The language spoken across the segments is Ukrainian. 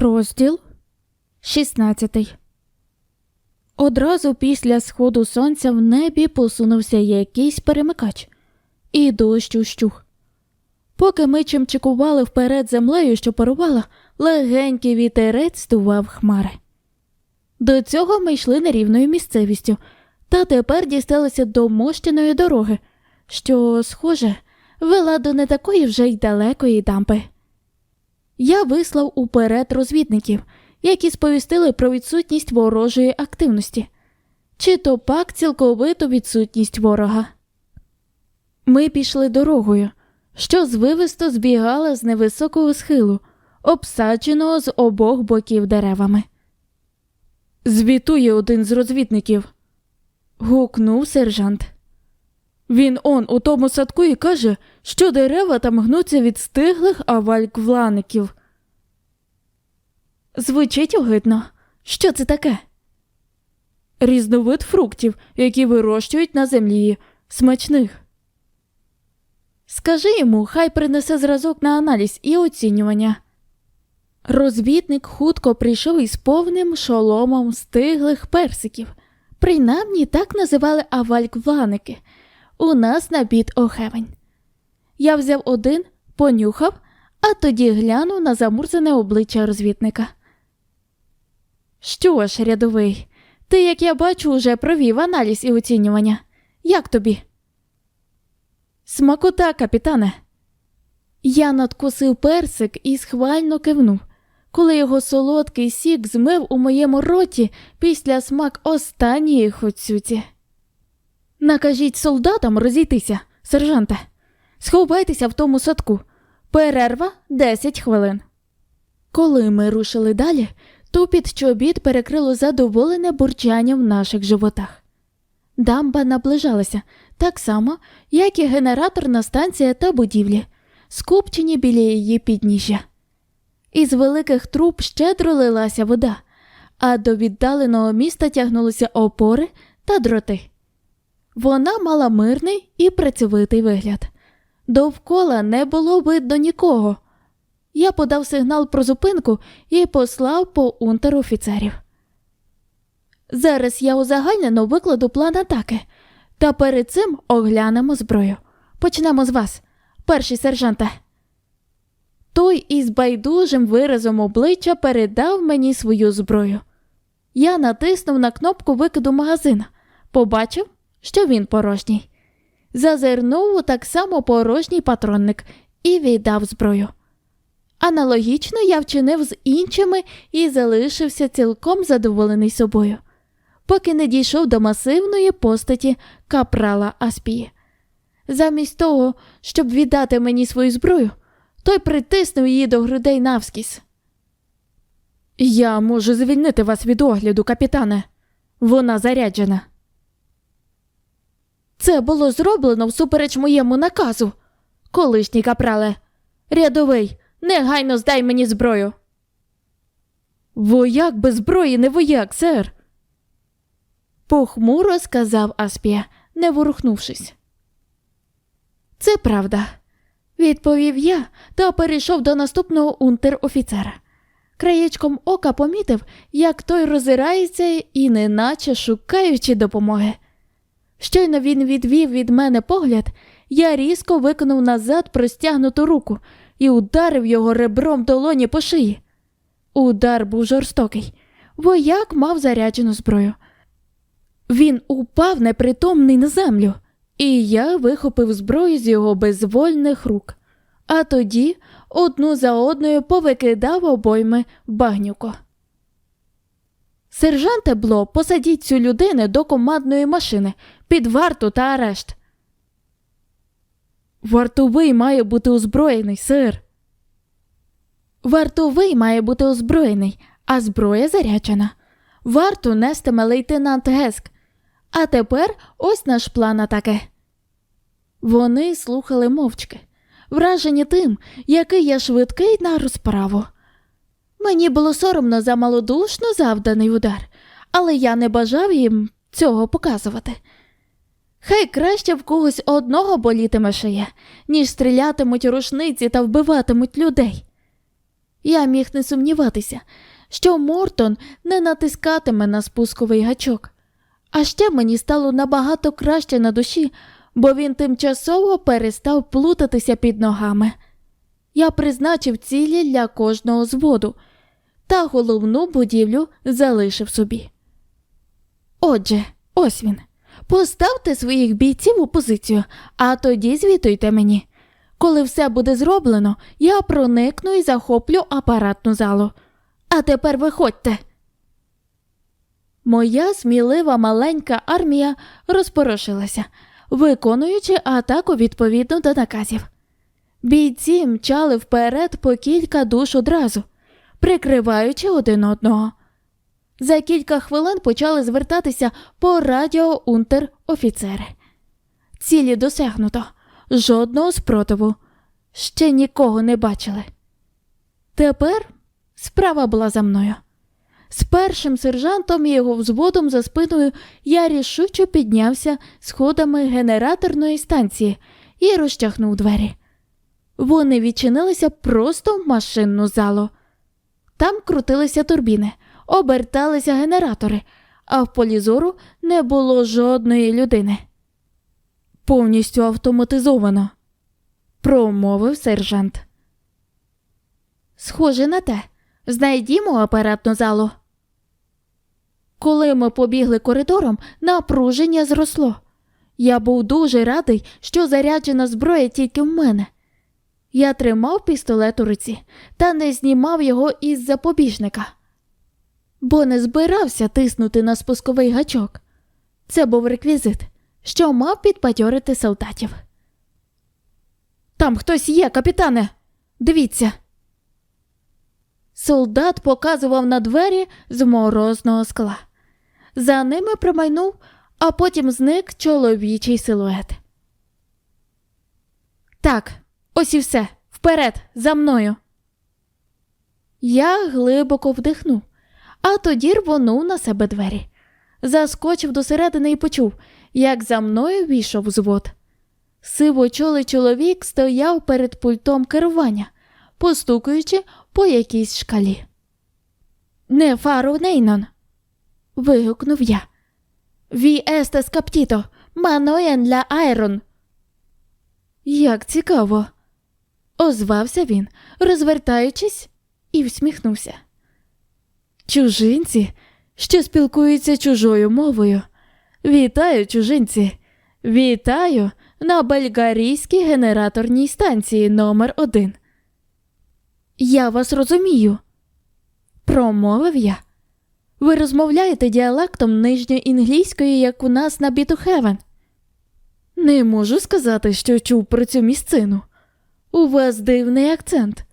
Розділ 16 Одразу після сходу сонця в небі посунувся якийсь перемикач, і дощ ущух. Поки ми чимчикували вперед землею, що парувала, легенький вітерець здував хмари. До цього ми йшли нерівною місцевістю, та тепер дісталися до мощеної дороги, що, схоже, вела до не такої вже й далекої дампи. Я вислав уперед розвідників, які сповістили про відсутність ворожої активності, чи то пак цілковиту відсутність ворога. Ми пішли дорогою, що звивисто збігала з невисокого схилу, обсадженого з обох боків деревами. Звітує один з розвідників. гукнув сержант. Він он у тому садку і каже, що дерева там гнуться від стиглих авальквлаників. Звучить огидно. Що це таке? Різновид фруктів, які вирощують на землі, смачних. Скажи йому, хай принесе зразок на аналіз і оцінювання. Розвідник хутко прийшов із повним шоломом стиглих персиків. Принаймні так називали авальквланики. У нас на бід охевень. Я взяв один, понюхав, а тоді глянув на замурзане обличчя розвідника. Що ж, рядовий, ти, як я бачу, уже провів аналіз і оцінювання. Як тобі? Смакота, капітане. Я надкусив персик і схвально кивнув, коли його солодкий сік змив у моєму роті після смак останньої хоцюці. Накажіть солдатам розійтися, сержанте. Сховайтеся в тому садку. Перерва 10 хвилин. Коли ми рушили далі, тупіт чобіт перекрило задоволене бурчання в наших животах. Дамба наближалася так само, як і генераторна станція та будівлі, скупчені біля її підніжжя. Із великих труб щедро лилася вода, а до віддаленого міста тягнулися опори та дроти. Вона мала мирний і працьовитий вигляд. Довкола не було видно нікого. Я подав сигнал про зупинку і послав по унтер-офіцерів. Зараз я узагальнено викладу план атаки, та перед цим оглянемо зброю. Почнемо з вас, перший сержанте. Той із байдужим виразом обличчя передав мені свою зброю. Я натиснув на кнопку викиду магазина, побачив, що він порожній. Зазирнув у так само порожній патронник і віддав зброю. Аналогічно я вчинив з іншими і залишився цілком задоволений собою, поки не дійшов до масивної постаті капрала Аспії. Замість того, щоб віддати мені свою зброю, той притиснув її до грудей навскіз. Я можу звільнити вас від огляду, капітане. Вона заряджена. Це було зроблено всупереч моєму наказу. Колишній капрале, рядовий, негайно здай мені зброю. Вояк без зброї не вояк, сер. Похмуро сказав Аспія, не ворухнувшись. Це правда, відповів я та перейшов до наступного унтер-офіцера. Краєчком ока помітив, як той розирається і неначе шукаючи допомоги. Щойно він відвів від мене погляд, я різко виконав назад простягнуту руку і ударив його ребром долоні по шиї. Удар був жорстокий. Вояк мав заряджену зброю. Він упав непритомний на землю, і я вихопив зброю з його безвольних рук, а тоді одну за одною повикидав обойми багнюко. Сержанте Бло, посадіть цю людину до командної машини під варту та арешт. Вартовий має бути озброєний, сир. Вартовий має бути озброєний, а зброя заряджена. Варту нестиме лейтенант Геск. А тепер ось наш план атаки. Вони слухали мовчки, вражені тим, який я швидкий на розправу. Мені було соромно за малодушно завданий удар, але я не бажав їм цього показувати. Хай краще в когось одного болітиме шия, ніж стрілятимуть рушниці та вбиватимуть людей. Я міг не сумніватися, що Мортон не натискатиме на спусковий гачок. А ще мені стало набагато краще на душі, бо він тимчасово перестав плутатися під ногами. Я призначив цілі для кожного зводу та головну будівлю залишив собі. Отже, ось він. Поставте своїх бійців у позицію, а тоді звітуйте мені. Коли все буде зроблено, я проникну і захоплю апаратну залу. А тепер виходьте. Моя смілива маленька армія розпорошилася, виконуючи атаку відповідно до наказів. Бійці мчали вперед по кілька душ одразу, прикриваючи один одного. За кілька хвилин почали звертатися по радіо унтер-офіцери. Цілі досягнуто, жодного спротиву. Ще нікого не бачили. Тепер справа була за мною. З першим сержантом і його взводом за спиною я рішуче піднявся сходами генераторної станції і розтягнув двері. Вони відчинилися просто в машинну залу. Там крутилися турбіни, оберталися генератори, а в полі зору не було жодної людини. Повністю автоматизовано, промовив сержант. Схоже на те, знайдімо апаратну залу. Коли ми побігли коридором, напруження зросло. Я був дуже радий, що заряджена зброя тільки в мене. Я тримав пістолет у руці та не знімав його із запобіжника, бо не збирався тиснути на спусковий гачок. Це був реквізит, що мав підбадьорити солдатів. Там хтось є, капітане. Дивіться. Солдат показував на двері з морозного скла. За ними промайнув, а потім зник чоловічий силует. Так, ось і все. Вперед, за мною. Я глибоко вдихнув, а тоді рвонув на себе двері. Заскочив досередини і почув, як за мною війшов взвод. Сивочолий чоловік стояв перед пультом керування, постукуючи по якійсь шкалі. Не фару Нейнон. вигукнув я. Ві естес каптіто, маноєн ля айрон. Як цікаво, озвався він, розвертаючись, і всміхнувся. Чужинці, що спілкуються чужою мовою. Вітаю, чужинці, вітаю на бельгарійській генераторній станції номер 1 Я вас розумію, промовив я. Ви розмовляєте діалектом нижньоінглійської, як у нас на Бітухевен. Не можу сказати, що чув про цю місцину. У вас дивний акцент,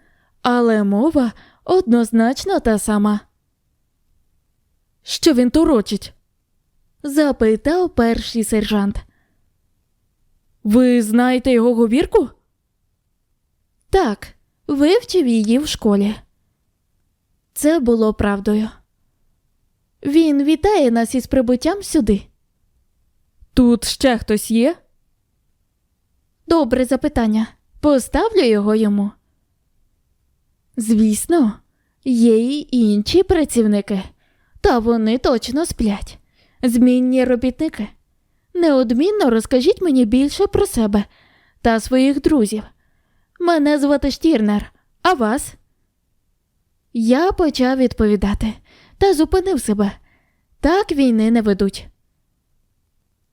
але мова однозначно та сама. Що він турочить? запитав перший сержант. Ви знаєте його говірку? Так, вивчив її в школі. Це було правдою. Він вітає нас із прибуттям сюди. Тут ще хтось є? Добре запитання. Поставлю його йому. Звісно, є й інші працівники, та вони точно сплять. Змінні робітники. Неодмінно розкажіть мені більше про себе та своїх друзів. Мене звати Штірнер, а вас? Я почав відповідати та зупинив себе. Так війни не ведуть.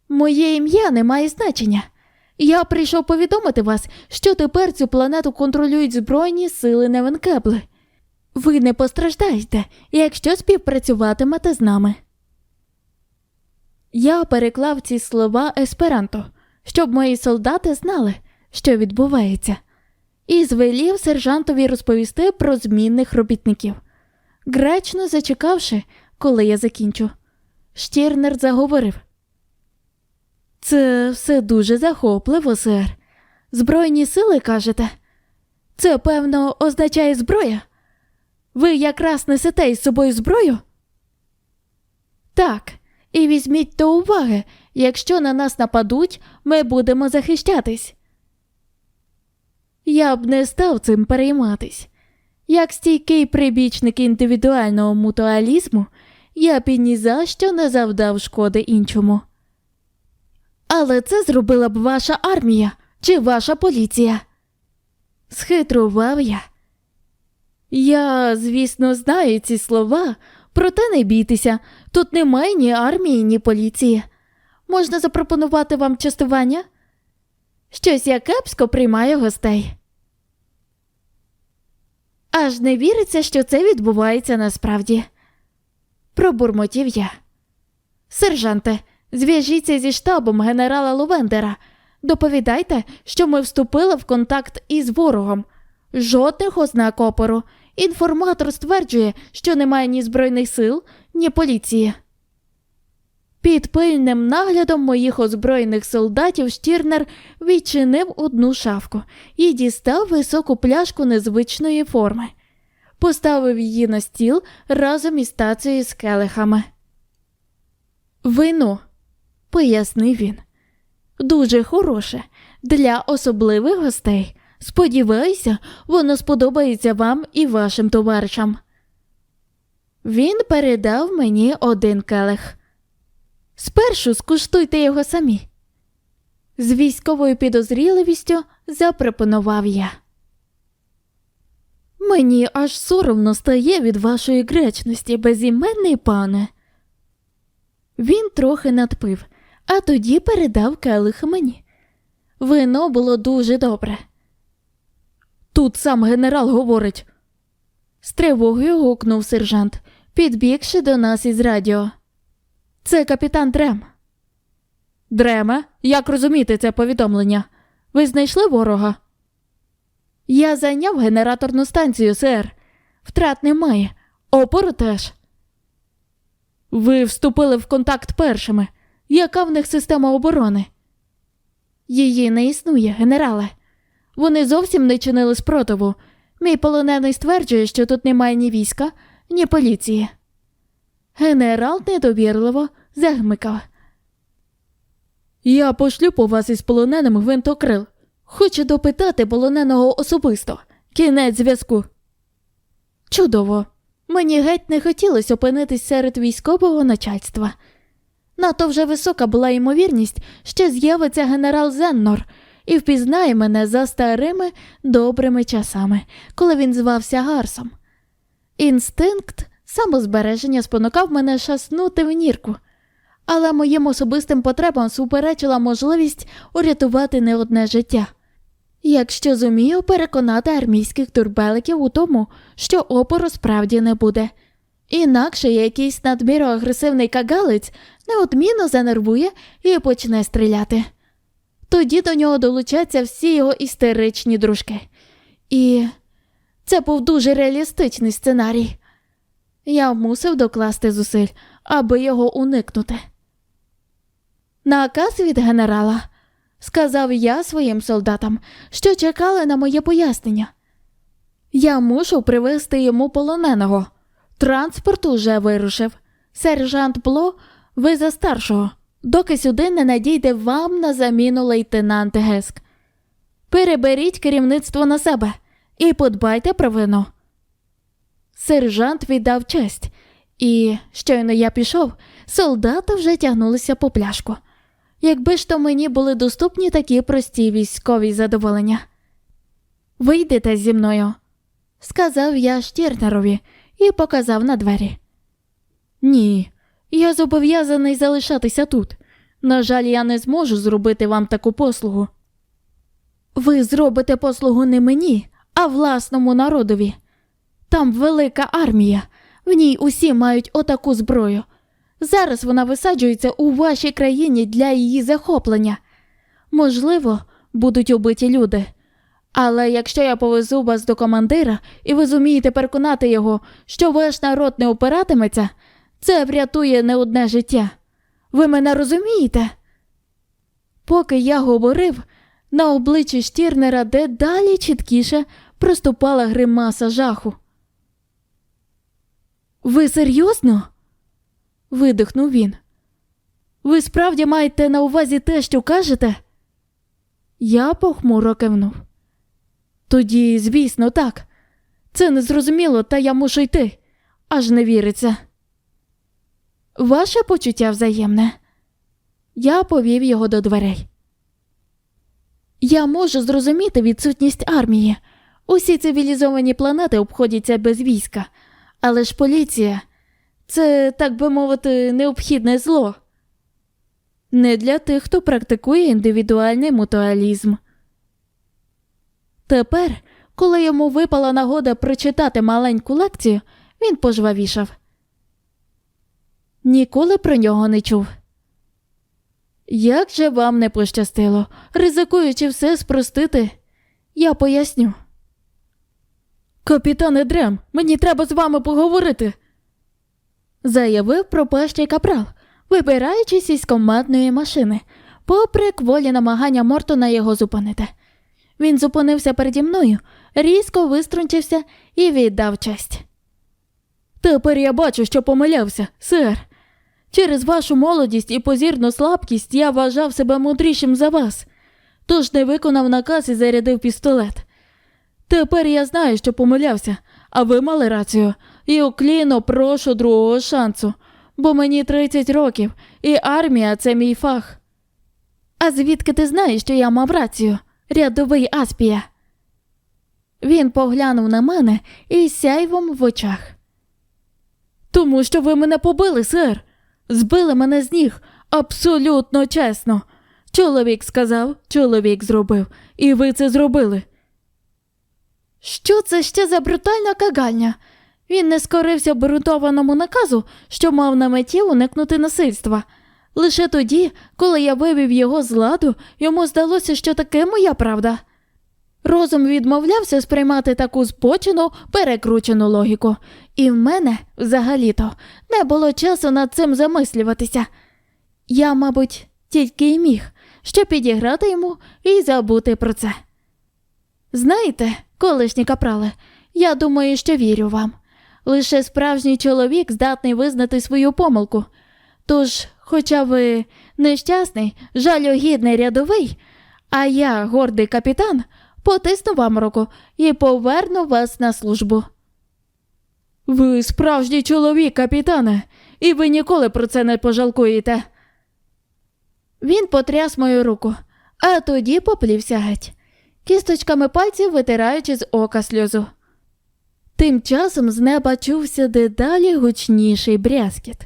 Моє ім'я не має значення. Я прийшов повідомити вас, що тепер цю планету контролюють Збройні сили Невенкебли. Ви не постраждаєте, якщо співпрацюватимете з нами. Я переклав ці слова есперанто, щоб мої солдати знали, що відбувається, і звелів сержантові розповісти про змінних робітників, гречно зачекавши, коли я закінчу. Штірнер заговорив. Це все дуже захопливо, сер. Збройні сили кажете? Це, певно, означає зброя? Ви якраз несете із собою зброю? Так, і візьміть до уваги, якщо на нас нападуть, ми будемо захищатись. Я б не став цим перейматись. Як стійкий прибічник індивідуального мутуалізму, я б і ні за що не завдав шкоди іншому. Але це зробила б ваша армія чи ваша поліція. Схитрував я. Я, звісно, знаю ці слова, проте не бійтеся, тут немає ні армії, ні поліції. Можна запропонувати вам частування? Щось я кепсько приймаю гостей. Аж не віриться, що це відбувається насправді. Пробурмотів я. Сержанте, зв'яжіться зі штабом генерала Лувендера. Доповідайте, що ми вступили в контакт із ворогом. Жодних ознак опору. Інформатор стверджує, що немає ні збройних сил, ні поліції. Під пильним наглядом моїх озброєних солдатів Штірнер відчинив одну шафку і дістав високу пляшку незвичної форми. Поставив її на стіл разом із тацею з келихами. Вино, пояснив він. Дуже хороше для особливих гостей. Сподіваюся, воно сподобається вам і вашим товаришам. Він передав мені один келих. Спершу скуштуйте його самі. З військовою підозріливістю запропонував я. Мені аж соромно стає від вашої гречності, безіменний пане. Він трохи надпив, а тоді передав келих мені. Вино було дуже добре. Тут сам генерал говорить. З тривогою гукнув сержант, підбігши до нас із радіо. Це капітан Дрем. Дреме, як розуміти це повідомлення? Ви знайшли ворога? Я зайняв генераторну станцію, сер. Втрат немає. Опору теж. Ви вступили в контакт першими. Яка в них система оборони? Її не існує, генерале. Вони зовсім не чинили спротиву. Мій полонений стверджує, що тут немає ні війська, ні поліції. Генерал недовірливо загмикав. Я пошлю по вас із полоненим гвинтокрил. Хочу допитати полоненого особисто. Кінець зв'язку. Чудово. Мені геть не хотілося опинитись серед військового начальства. Надто вже висока була ймовірність, що з'явиться генерал Зеннор і впізнає мене за старими добрими часами, коли він звався Гарсом. Інстинкт самозбереження спонукав мене шаснути в нірку, але моїм особистим потребам суперечила можливість урятувати не одне життя. Якщо зумію переконати армійських турбеликів у тому, що опору справді не буде. Інакше якийсь надміру агресивний кагалець неодмінно занервує і почне стріляти. Тоді до нього долучаться всі його істеричні дружки. І це був дуже реалістичний сценарій. Я мусив докласти зусиль, аби його уникнути. Наказ від генерала, сказав я своїм солдатам, що чекали на моє пояснення. Я мушу привезти йому полоненого. Транспорт уже вирушив. Сержант Бло, ви за старшого, доки сюди не надійде вам на заміну лейтенант Геск. Переберіть керівництво на себе і подбайте про вино. Сержант віддав честь, і щойно я пішов, солдати вже тягнулися по пляшку. Якби ж то мені були доступні такі прості військові задоволення. Вийдете зі мною, сказав я Штірнерові і показав на двері. Ні, я зобов'язаний залишатися тут. На жаль, я не зможу зробити вам таку послугу. Ви зробите послугу не мені, а власному народові. Там велика армія, в ній усі мають отаку зброю. Зараз вона висаджується у вашій країні для її захоплення. Можливо, будуть убиті люди. Але якщо я повезу вас до командира, і ви зумієте переконати його, що ваш народ не опиратиметься, це врятує не одне життя. Ви мене розумієте? Поки я говорив, на обличчі Штірнера дедалі чіткіше проступала гримаса жаху. Ви серйозно? видихнув він. Ви справді маєте на увазі те, що кажете? Я похмуро кивнув. Тоді, звісно, так. Це незрозуміло, та я мушу йти. Аж не віриться. Ваше почуття взаємне. Я повів його до дверей. Я можу зрозуміти відсутність армії. Усі цивілізовані планети обходяться без війська, але ж поліція це, так би мовити, необхідне зло. Не для тих, хто практикує індивідуальний мутуалізм. Тепер, коли йому випала нагода прочитати маленьку лекцію, він пожвавішав. Ніколи про нього не чув. Як же вам не пощастило, ризикуючи все спростити, я поясню. Капітане Дрем, мені треба з вами поговорити, заявив пропащий капрал, вибираючись із командної машини, попри кволі намагання Мортона його зупинити. Він зупинився переді мною, різко виструнчився і віддав честь. Тепер я бачу, що помилявся, сер. Через вашу молодість і позірну слабкість я вважав себе мудрішим за вас, тож не виконав наказ і зарядив пістолет. Тепер я знаю, що помилявся, а ви мали рацію, і укліно прошу другого шансу, бо мені 30 років, і армія це мій фах. А звідки ти знаєш, що я мав рацію, рядовий Аспія? Він поглянув на мене із сяйвом в очах. Тому що ви мене побили, сер. Збили мене з ніг абсолютно чесно. Чоловік сказав, чоловік зробив, і ви це зробили. Що це ще за брутальна кагальня? Він не скорився обґрунтованому наказу, що мав на меті уникнути насильства. Лише тоді, коли я вивів його з ладу, йому здалося, що таке моя правда. Розум відмовлявся сприймати таку збочену, перекручену логіку, і в мене, взагалі-то, не було часу над цим замислюватися. Я, мабуть, тільки й міг, щоб підіграти йому і забути про це. Знаєте, колишні капрали, я думаю, що вірю вам. Лише справжній чоловік здатний визнати свою помилку. Тож, хоча ви нещасний, жалюгідний рядовий, а я гордий капітан, потисну вам руку і поверну вас на службу. Ви справжній чоловік, капітане, і ви ніколи про це не пожалкуєте. Він потряс мою руку, а тоді поплівся геть, кісточками пальців витираючи з ока сльозу. Тим часом з неба чувся дедалі гучніший брязкіт.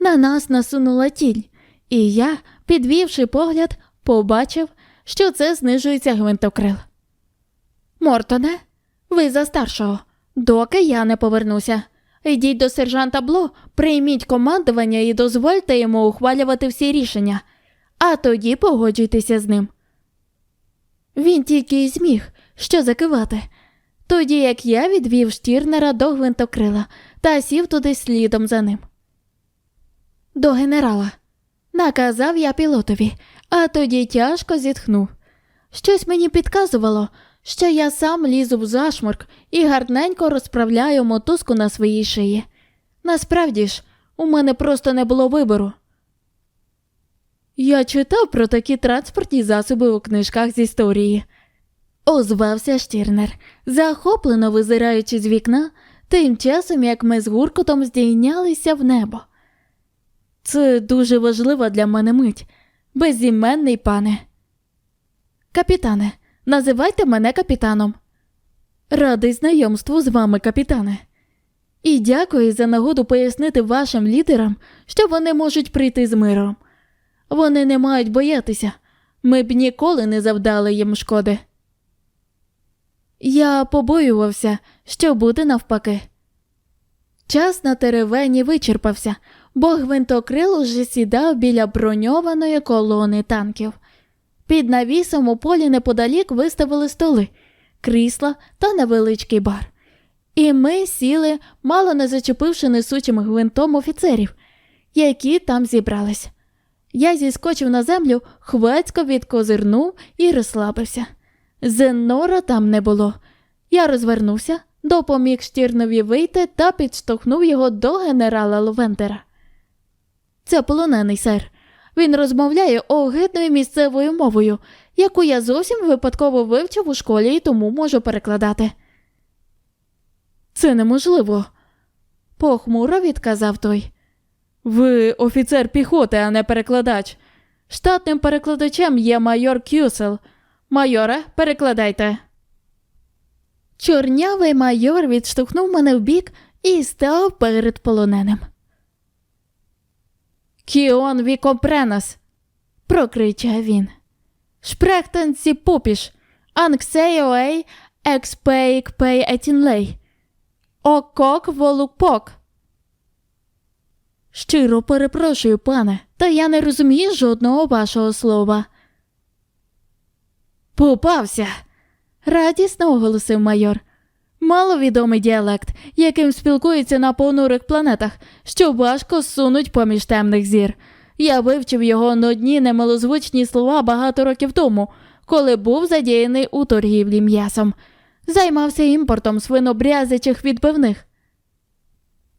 На нас насунула тінь, і я, підвівши погляд, побачив, що це знижується гвинтокрил. Мортоне, ви за старшого, доки я не повернуся. Йдіть до сержанта Бло, прийміть командування і дозвольте йому ухвалювати всі рішення, а тоді погоджуйтеся з ним. Він тільки й зміг, що закивати, тоді як я відвів штірнера до гвинтокрила та сів туди слідом за ним. До генерала. Наказав я пілотові, а тоді тяжко зітхнув. Щось мені підказувало, що я сам лізу в зашморк і гарненько розправляю мотузку на своїй шиї. Насправді ж, у мене просто не було вибору. Я читав про такі транспортні засоби у книжках з історії. Озвався Штірнер, захоплено визираючи з вікна, тим часом як ми з гуркотом здійнялися в небо. Це дуже важлива для мене мить, безіменний пане. Капітане, називайте мене капітаном. Радий знайомству з вами, капітане. І дякую за нагоду пояснити вашим лідерам, що вони можуть прийти з миром. Вони не мають боятися, ми б ніколи не завдали їм шкоди. Я побоювався, що буде навпаки. Час на теревені вичерпався, бо гвинтокрил уже сідав біля броньованої колони танків. Під навісом у полі неподалік виставили столи, крісла та невеличкий бар. І ми сіли, мало не зачепивши несучим гвинтом офіцерів, які там зібрались. Я зіскочив на землю, хвацько відкозирнув і розслабився. Зенора там не було. Я розвернувся, допоміг Штірнові вийти та підштовхнув його до генерала Ловентера. Це полонений сер. Він розмовляє огидною місцевою мовою, яку я зовсім випадково вивчив у школі і тому можу перекладати. Це неможливо. Похмуро відказав той. Ви офіцер піхоти, а не перекладач. Штатним перекладачем є майор Кюсел. Майоре, перекладайте. Чорнявий майор відштовхнув мене вбік і став перед полоненим. Кіон вікопренас, прокричав він. Шпрехтенсі пупіш, анксейоей експейк пей етінлей. Окок волукпок. Щиро перепрошую, пане, та я не розумію жодного вашого слова. Попався, радісно оголосив майор. Маловідомий діалект, яким спілкуються на понурих планетах, що важко сунуть поміж темних зір. Я вивчив його на одні немилозвучні слова багато років тому, коли був задіяний у торгівлі м'ясом. Займався імпортом свинобрязячих відбивних.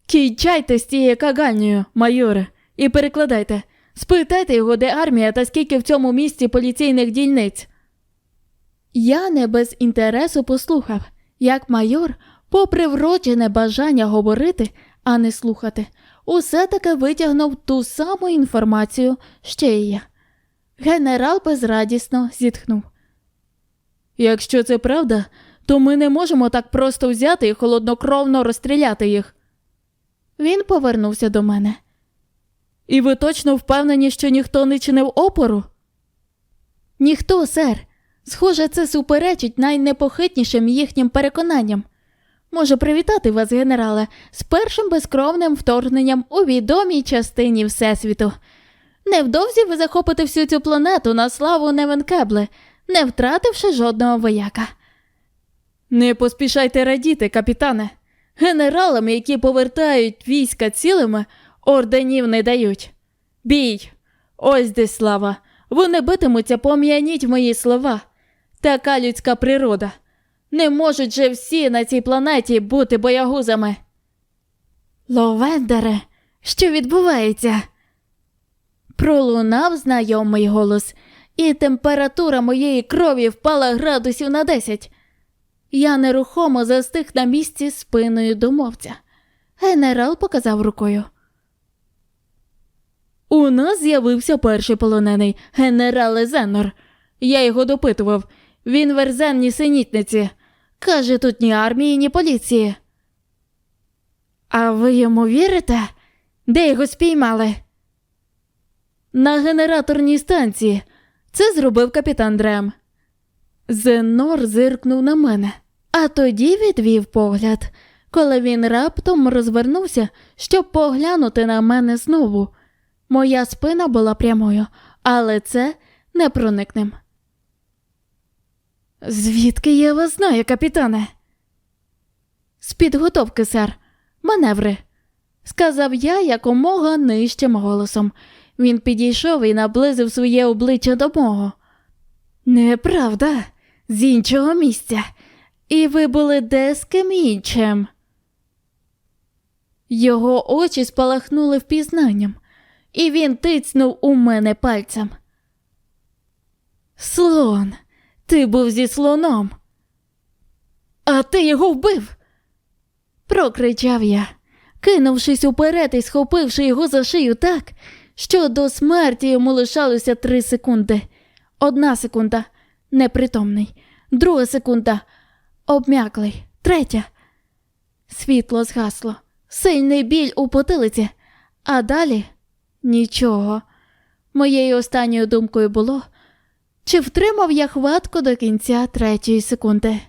Кінчайте з тією кагальнею, майоре, і перекладайте. Спитайте його, де армія та скільки в цьому місті поліційних дільниць. Я не без інтересу послухав, як майор, попри вроджене бажання говорити, а не слухати, усе таки витягнув ту саму інформацію, що й я. Генерал безрадісно зітхнув. Якщо це правда, то ми не можемо так просто взяти і холоднокровно розстріляти їх. Він повернувся до мене. І ви точно впевнені, що ніхто не чинив опору? Ніхто, сер. Схоже, це суперечить найнепохитнішим їхнім переконанням. Можу привітати вас, генерале, з першим безкровним вторгненням у відомій частині Всесвіту. Невдовзі ви захопите всю цю планету на славу Невенкебле, не втративши жодного вояка. Не поспішайте радіти, капітане. Генералам, які повертають війська цілими, орденів не дають. Бій! Ось де слава. Вони битимуться, пом'яніть мої слова. Така людська природа. Не можуть же всі на цій планеті бути боягузами. Ловендере, що відбувається? Пролунав знайомий голос, і температура моєї крові впала градусів на десять. Я нерухомо застиг на місці спиною до мовця. Генерал показав рукою. У нас з'явився перший полонений генерал Зеннор. Я його допитував. Він верзен нісенітниці. Каже, тут ні армії, ні поліції. А ви йому вірите? Де його спіймали? На генераторній станції. Це зробив капітан Дрем. Зенор зиркнув на мене, а тоді відвів погляд, коли він раптом розвернувся, щоб поглянути на мене знову. Моя спина була прямою, але це непроникним. Звідки я вас знаю, капітане? З підготовки, сер, маневри, сказав я якомога нижчим голосом. Він підійшов і наблизив своє обличчя до мого. Неправда, з іншого місця, і ви були де з ким іншим. Його очі спалахнули впізнанням, і він тицнув у мене пальцем. Слон, ти був зі слоном. А ти його вбив. прокричав я, кинувшись уперед і схопивши його за шию так, що до смерті йому лишалося три секунди. Одна секунда непритомний, друга секунда обмяклий, третя. Світло згасло, сильний біль у потилиці, а далі нічого. Моєю останньою думкою було, чи втримав я хватку до кінця третьої секунди.